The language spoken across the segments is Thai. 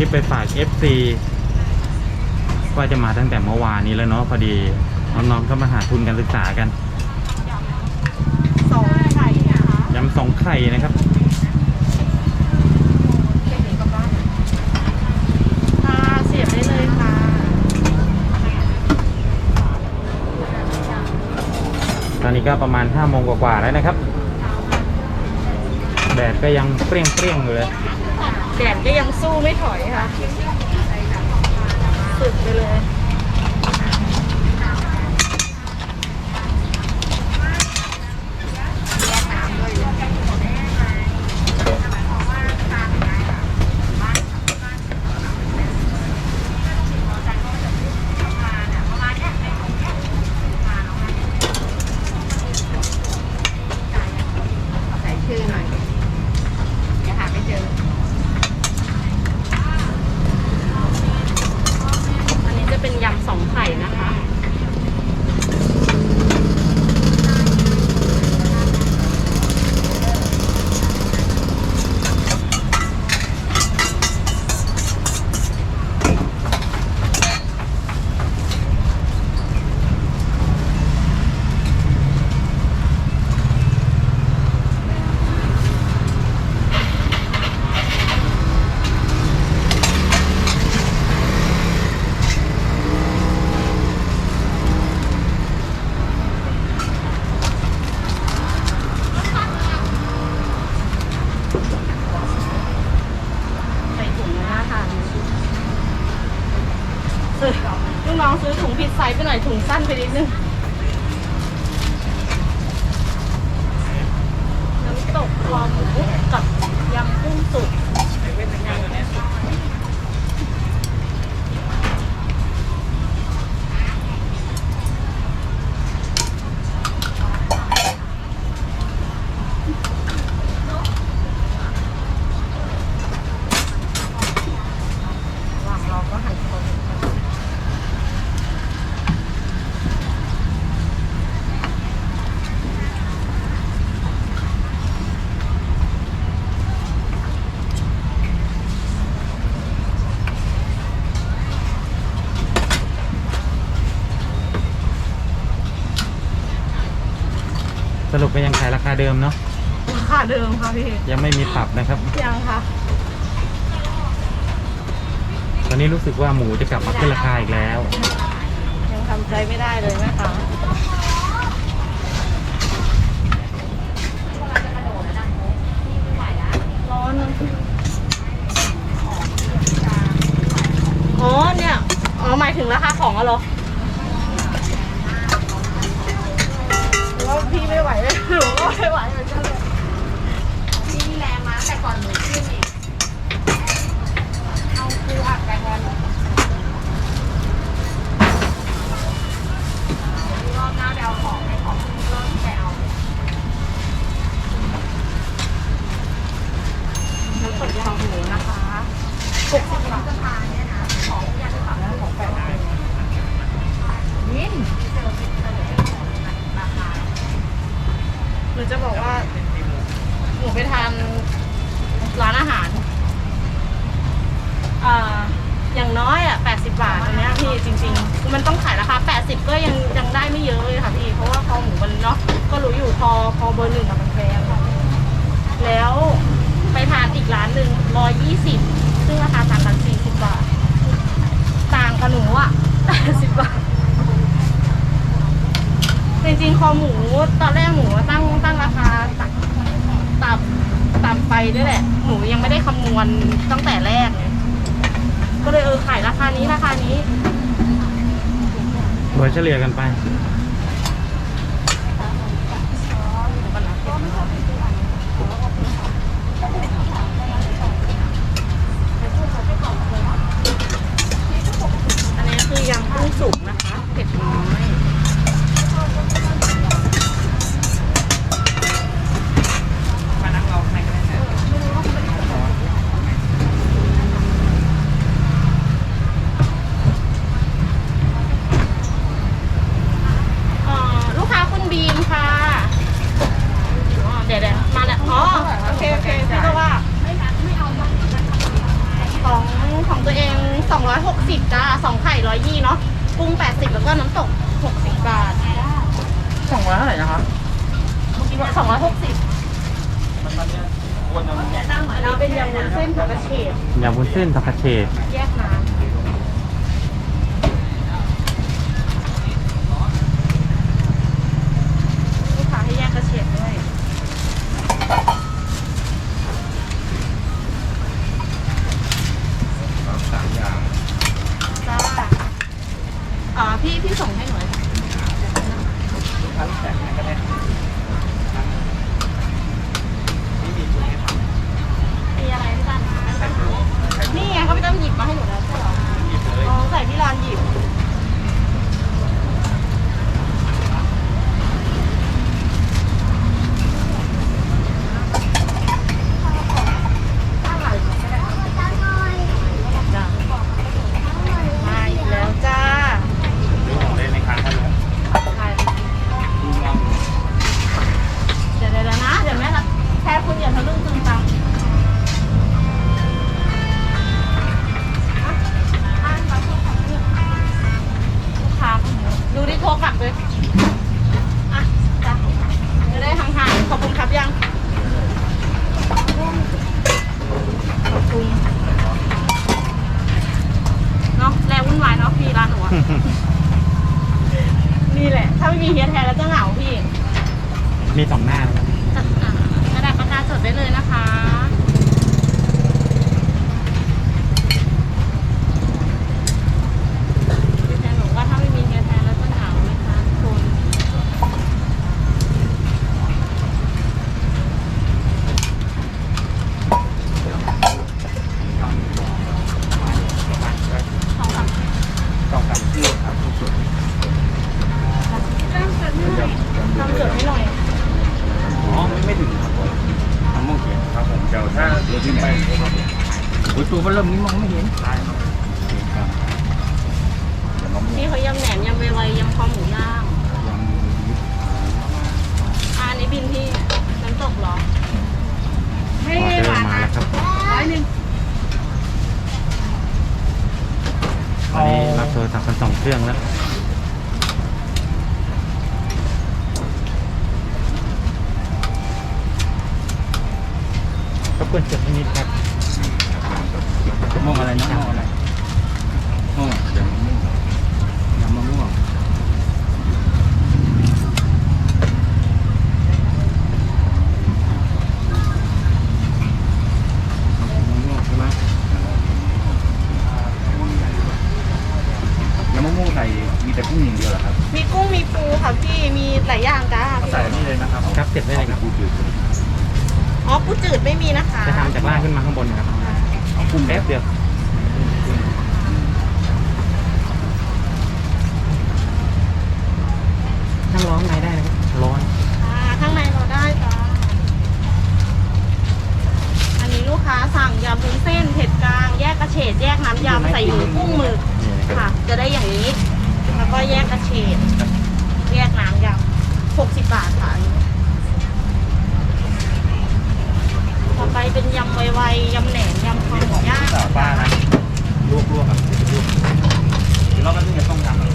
คลิปไปฝาก FC ว่าจะมาตั้งแต่เมื่อวานนี้แล้วเนาะพอดีน้องๆก็มาหาทุนการศึกษากันสองไข่นะคะยำสองไข่นะครับค่ะเสียบได้เลยค่ะ ตอนนี้ก็ประมาณ5โมงกว่าๆแล้วนะครับ แดดก็ยังเปรี้ยงๆอยู่เลย แดดก็ยังสู้ไม่ถอยค่ะ สุดไปเลย ใส่ชื่อหน่อยอย่าหาไม่เจอ อันนี้จะเป็นยำสองไข่นะคะ ใส่ถุงเลยน่าทานซื้อลูกน้องซื้อถุงผิดไซส์ไปหน่อยถุง สั้นไปนิดนึง น้ำตกคอหมูกับยำกุ้งสุกระหว่างรอก็หั่นคอหมูกัน สรุปก็ยังขายราคา เดิมเนาะราคาเดิมค่ะพี่ยังไม่มีปรับนะครับ ยังค่ะตอนนี้รู้สึกว่าหมูจะกลับมาขึ้นราคาอีกแล้ว ยังทำใจไม่ได้เลยนะคะร้อนอ๋อเนี่ยอ๋อหมายถึงราคาของอะเหรอ หรือว่าพี่ไม่ไหวเลยหนูก็ไม่ไหวเหมือนกันเลยพี่มีแรงมาแต่ก่อนหนูขึ้นอีกเอาคูอัดไปก่อนรอบหน้าเดาของไปของรอบที่ไปเอา น้ำตกคอหมูนะคะ หกสิบบาทสะพานเนี่ยนะของยังไม่ฝังแล้วของแปดบาทนินราคา หนูจะบอกว่า หนูไปทานร้านอาหาร อ่า อย่างน้อยอะ 80 บาทตรงเนี้ยพี่จริงๆคือมันต้องขายราคา 80 ก็ยังยังได้ไม่เยอะเลยค่ะพี่ เพราะว่าคอหมูมันเนาะ ก็รู้อยู่พอพอเบอร์หนึ่งอะมันแพงแล้วไปทานอีกร้านหนึ่ง120 ซึ่งราคาต่างกัน 40 บาท ต่างกับหนูอะ 80 บาท จ ริงๆ คอหมูตอนแรกหมูตั้งตั้งราคาต่ำต่ำต่ำไปด้วยแหละ หนูยังไม่ได้คำนวณตั้งแต่แรกไงก็เลยเออขายราคานี้ราคานี้ โดยเฉลี่ยกันไป อันนี้คือยำกุ้งสุกนะคะ เผ็ดน้อย สองร้อยหกสิบเราเป็นยำวุ้นเส้นผักกระเฉด เครื่องแล้วขอบคุณเจ้าดนิดครับมองอะไรนะมองอะไร อ๋อปูจืดไม่มีนะคะจะทำจากล่างขึ้นมาข้างบนนะครับเอาคุมแป๊บเดียวทั้งร้องไงได้นะร้อนข้างในเราได้จ้าอันนี้ลูกค้าสั่งยำวุ้นเส้นเผ็ดกลาง แยกกระเฉดแยกน้ำยำใส่หมูกุ้งมือค่ะ จะได้อย่างนี้ แล้วก็แยกกระเฉดแยกน้ำยำ60 บาทค่ะ ต่อไปเป็นยำไวๆยำแหนมยำคอหมูย่าง สาวป้านะลวกๆอะลวกๆเดี๋ยวเราก็ต้องจะต้องทำอะไร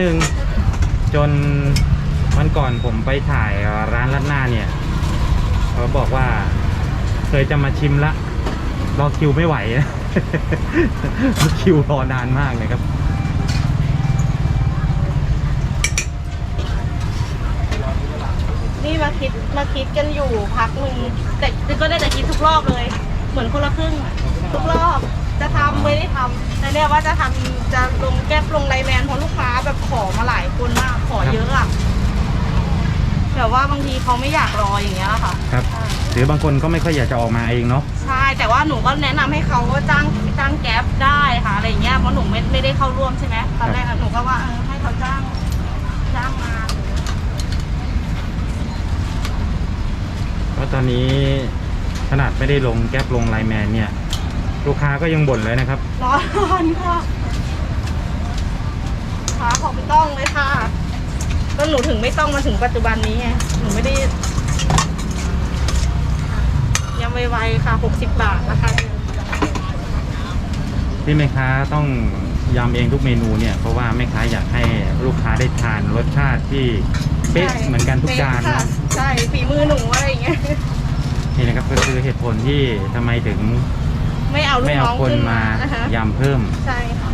นึง จนวันก่อนผมไปถ่ายร้านรัดหน้าเนี่ยเขาบอกว่าเคยจะมาชิมละรอคิวไม่ไหวคิวรอนานมากเลยครับนี่มาคิดมาคิดกันอยู่พักหนึ่งแต่ก็ได้แต่คิดทุกรอบเลย เหมือนคนละครึ่งทุกรอบ จะทำไม่ได้ทำแต่เนี่ยว่าจะทำจะลงแก๊ปลงไลแมนเพราะลูกค้าแบบขอมาหลายคนมากขอเยอะอะแบบว่าบางทีเขาไม่อยากรออย่างเงี้ยค่ะ ครับ หรือบางคนก็ไม่ค่อยอยากจะออกมาเองเนาะ ใช่ แต่ว่าหนูก็แนะนำให้เขาก็จ้างจ้างแก๊ปได้ค่ะอะไรอย่างเงี้ยเพราะหนูไม่ไม่ได้เข้าร่วมใช่ไหมตอนแรกหนูก็ว่าเออให้เขาจ้างจ้างมาเพราะตอนนี้ขนาดไม่ได้ลงแก๊ปลงไลแมนเนี่ย ลูกค้าก็ยังบ่นเลยนะครับ ร้อนร้อนค่ะขาของไม่ต้องเลยค่ะก็หนูถึงไม่ต้องมาถึงปัจจุบันนี้ไงหนูไม่ได้ยำไวๆค่ะ 60 บาทนะคะที่แม่ค้าต้องยำเองทุกเมนูเนี่ย เพราะว่าแม่ค้าอยากให้ลูกค้าได้ทานรสชาติที่เป๊ะใช่เหมือนกันทุกจานเป๊ะค่ะนะ ใช่ฝีมือหนูอะไรอย่างเงี้ย นี่นะครับก็คือเหตุผลที่ทำไมถึง ไม่เอาลูไม่กเอาน้องคนขึ้นมามานะคะ ยำเพิ่มใช่ค่ะ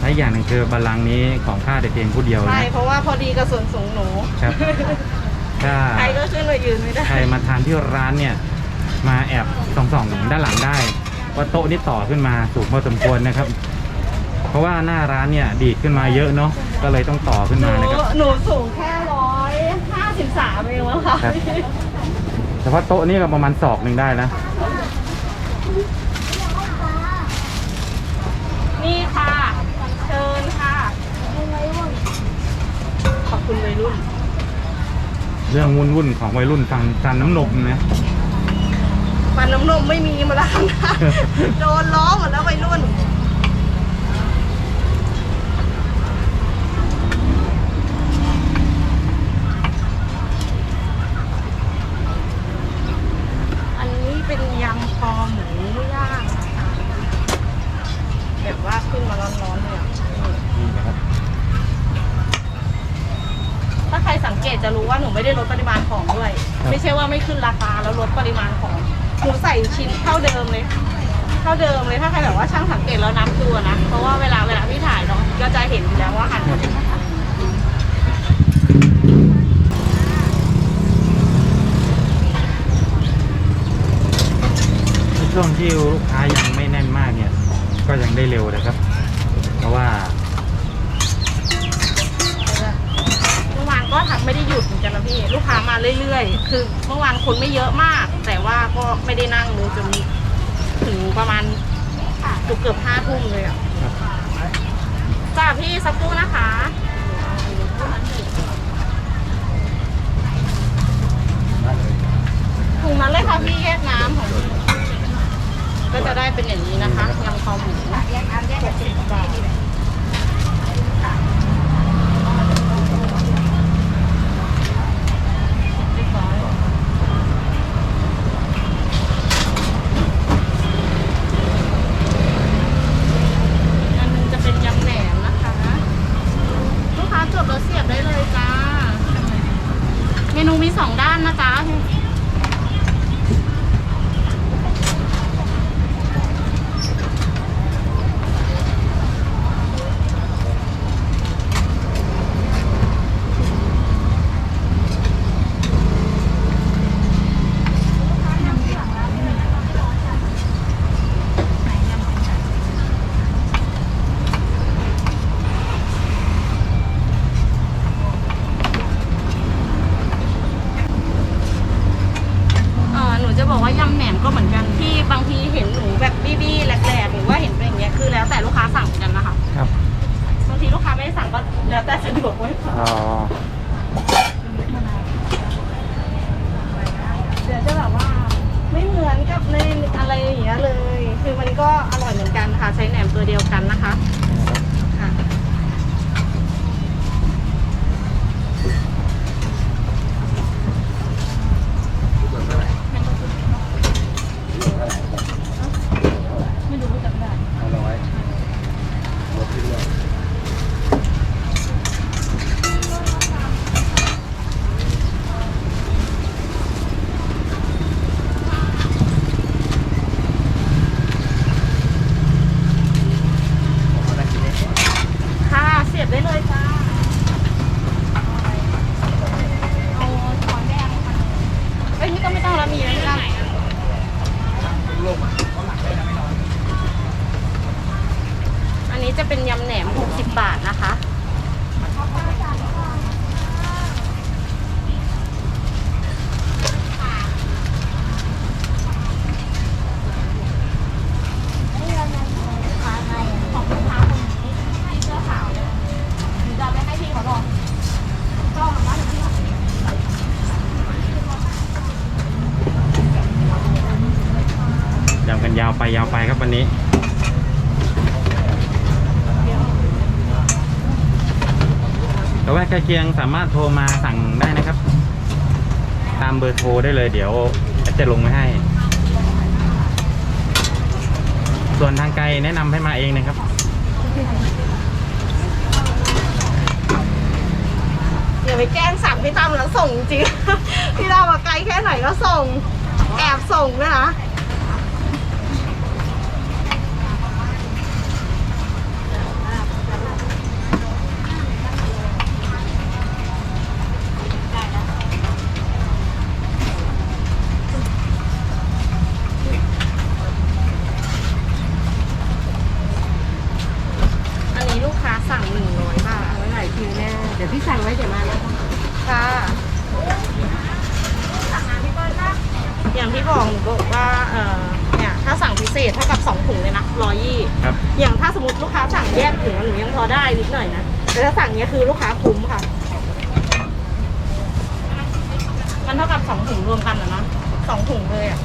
และอีกอย่างหนึ่งคือบัลลังก์นี้ของข้าแต่เพียงผู้เดียวใช่นะเพราะว่าพอดีกับส่วนสูงหนู ครับ ถ้าใครก็ขึ้นมายืนไม่ได้ใครมาทานที่ร้านเนี่ย มาแอบส่อง ๆ ด้านหลังได้ ว่าโต๊ะนี่ต่อขึ้นมาสูงพอสมควรนะครับ เพราะว่าหน้าร้านเนี่ยดีดขึ้นมาเยอะเนาะก็เลยต้องต่อขึ้นหนูมานะครับ หนูสูงแค่ร้อยห้าสิบสามเองแล้วค่ะครับเฉพาะโต๊ะนี่ก็ประมาณศอกหนึ่งได้นะ นี่ค่ะ เชิญค่ะ ขอบคุณวัยรุ่น เรื่องวุ่นๆของวัยรุ่นฟังฟันน้ำนมนะ ฟันน้ำนมไม่มีมาแล้วนะ โดนล้อหมดแล้ววัยรุ่น อันนี้เป็นยำคอหมูย่างนะคะแบบว่าขึ้นมาร้อนๆเลยอะนี่ นี่นะครับ ถ้าใครสังเกตจะรู้ว่าหนูไม่ได้ลดปริมาณของด้วย ครับ ไม่ใช่ว่าไม่ขึ้นราคาแล้วลดปริมาณของ หนูใส่ชิ้นเท่าเดิมเลย เท่าเดิมเลยถ้าใครแบบว่าช่างสังเกตแล้วนับดูอะนะ เพราะว่าเวลาเวลาพี่ถ่ายเนาะก็จะเห็นอยู่แล้วว่าหั่นมาเป็น ใน ช่วงที่ลูกค้ายังไม่แน่นมากเนี่ย ก็ยังได้เร็วนะครับ เพราะว่าเมื่อวานก็ทำไม่ได้หยุดเหมือนกันนะพี่ ลูกค้ามาเรื่อยๆ คือเมื่อวานคนไม่เยอะมาก แต่ว่าก็ไม่ได้นั่งเลยจนถึงประมาณเกือบเกือบห้าทุ่มเลยอะครับจ้าพี่สักครู่นะคะถุงนั้นเลยค่ะพี่แยกน้ำของพี่ ก็จะได้เป็นอย่างนี้นะคะยำคอหมูแยกเอาแยกเป็นบาท เคียงสามารถโทรมาสั่งได้นะครับ ตามเบอร์โทรได้เลยเดี๋ยวจะลงไว้ให้ ส่วนทางไกลแนะนำให้มาเองนะครับอย่าไปแกล้งสั่งพี่ตั้มแล้วส่งจริง พี่ตั้มมาไกลแค่ไหนก็ส่ง แอบส่งด้วยนะ อันนี้ลูกค้าสั่งหนึ่งร้อยบาท ไว้หลายคิวแน่ เดี๋ยวพี่สั่งไว้เดี๋ยวมาแล้ว ค่ะอย่างที่บอกหนูบอกว่าเออเนี่ยถ้าสั่งพิเศ ษเท่ากับสองถุงเลยนะร้อยยี่ครับ อย่างถ้าสมมติลูกค้าสั่งแยกถุงหนูยังพอได้นิดหน่อยนะแต่ถ้าสั่งเนี้ยคือลูกค้าคุ้มค่ะ มันเท่ากับสองถุงรวมกันอะนะสองถุงเลยอะ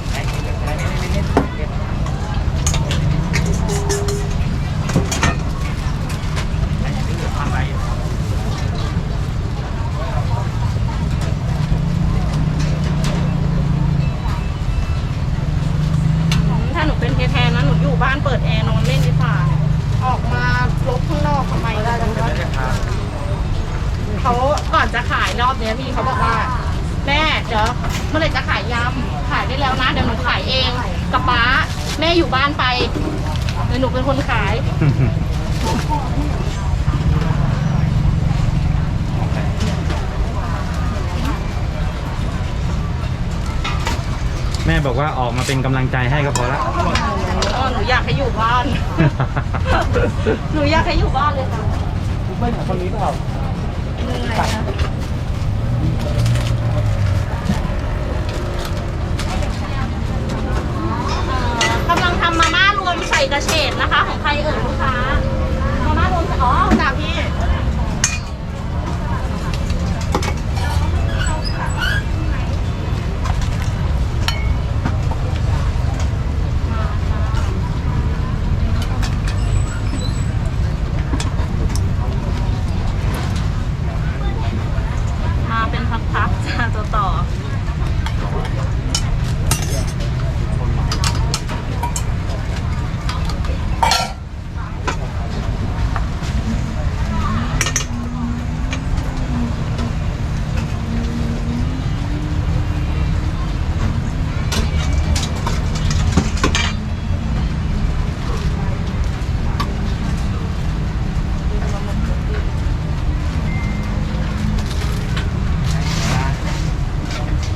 ถ้าหนูเป็นเทแทนนะหนูอยู่บ้านเปิดแอร์นอนเล่นดีกว่าออกมาลบข้างนอกทำไมได้จังวะเขาก่อนจะขายรอบเนี้ยพี่เขาบอกว่า แม่เดี๋ยวเมื่อไหรจะขายยำขายได้แล้วนะเดี๋ยวหนูขายเองกับป้าแม่อยู่บ้านไปเดี๋ยวหนูเป็นคนขาย แม่บอกว่าออกมาเป็นกำลังใจให้ก็พอละ อ๋อหนูอยากให้อยู่บ้าน หนูอยากให้อยู่บ้านเลยค่ะ ไม่เหมือนคนนี้เปล่า เหนื่อยนะเอ่อกำลังทำมาม่ารวมใส่ กระเฉดนะคะ ของใครเอ่ยลูกค้ามาม่ารวมอ๋อจากพี่ มาเป็นพักๆจ้าต่อต่อ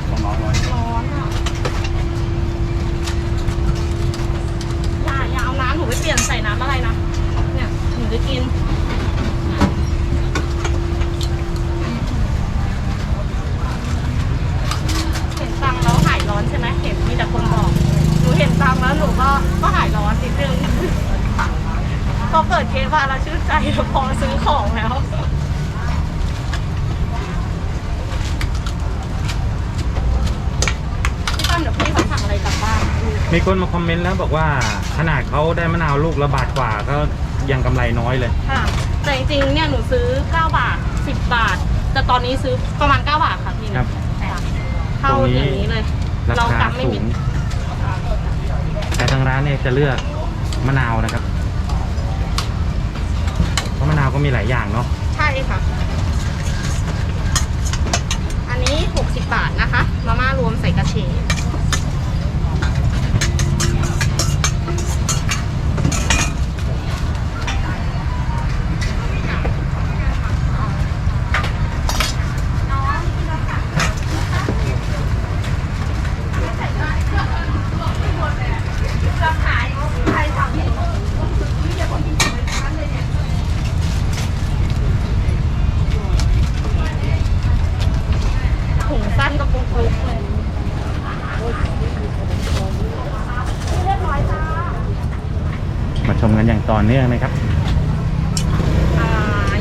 ของน้องร้อย ร้อนอะอย่าอย่าเอาน้ำหนูไปเปลี่ยนใส่น้ำอะไรนะ เนี่ยหนูจะกิน เห็นตังค์แล้วหายร้อนใช่ไหมเห็นมีแต่คนบอก หนูเห็นตังค์แล้วหนูก็ก็หายร้อนนิดนึง พอเปิดเคสมาแล้วชื่นใจพอซื้อของแล้ว พี่ตั้มเดี๋ยวพี่เขาสั่งอะไรกลับบ้านดู มีคนมาคอมเมนต์แล้วบอกว่าขนาดเขาได้มะนาวลูกละบาทกว่าก็ยังกำไรน้อยเลย ค่ะ แต่จริงๆเนี่ยหนูซื้อ 9 บาท 10 บาท แต่ตอนนี้ซื้อประมาณ 9 บาทค่ะพี่ครับค่ะเข้าอย่างนี้เลย ราเราคากำไม่สูมิงดแต่ทางร้านเนี่ยจะเลือกมะนาวนะครับ เพราะมะนาวก็มีหลายอย่างเนาะ ใช่ค่ะ อันนี้ 60 บาทนะคะ มาม่ารวมใส่กระเฉดถุงสั้นกับปุกปุกเลย มาชมกันอย่าง ต่อเนื่องนะครับ อ่า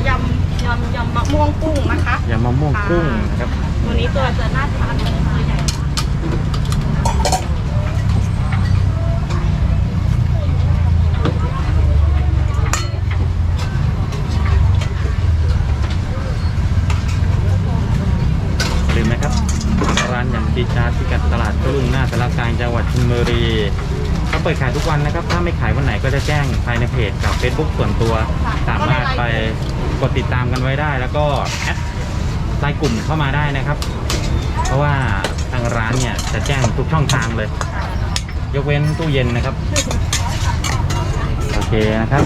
ยำยำยำมะม่วงกุ้งนะคะ ยำมะม่วงกุ้งนะครับ ตัวนี้ตัวจะน่าทานตัวใหญ่ ร้านยำจีดจาร์ดพิกัดตลาดตะลุงหน้าสารกลางจังหวัดชลบุรี เขาเปิดขายทุกวันนะครับ ถ้าไม่ขายวันไหนก็จะแจ้งภายในเพจกับ Facebook ส่วนตัว สามารถไปกดติดตามกันไว้ได้ แล้วก็แอดไลน์กลุ่มเข้ามาได้นะครับ เพราะว่าทางร้านเนี่ยจะแจ้งทุกช่องทางเลย ยกเว้นตู้เย็นนะครับ โอเคนะครับ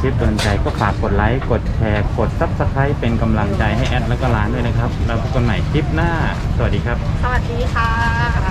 คลิปเตือนใจก็ฝากกดไลค์กดแชร์กดซับสไคร b ์เป็นกำลังใจให้แอดแล้วก็ร้านด้วยนะครับ แล้วพบกันใหม่คลิปหน้า สวัสดีครับ สวัสดีค่ะ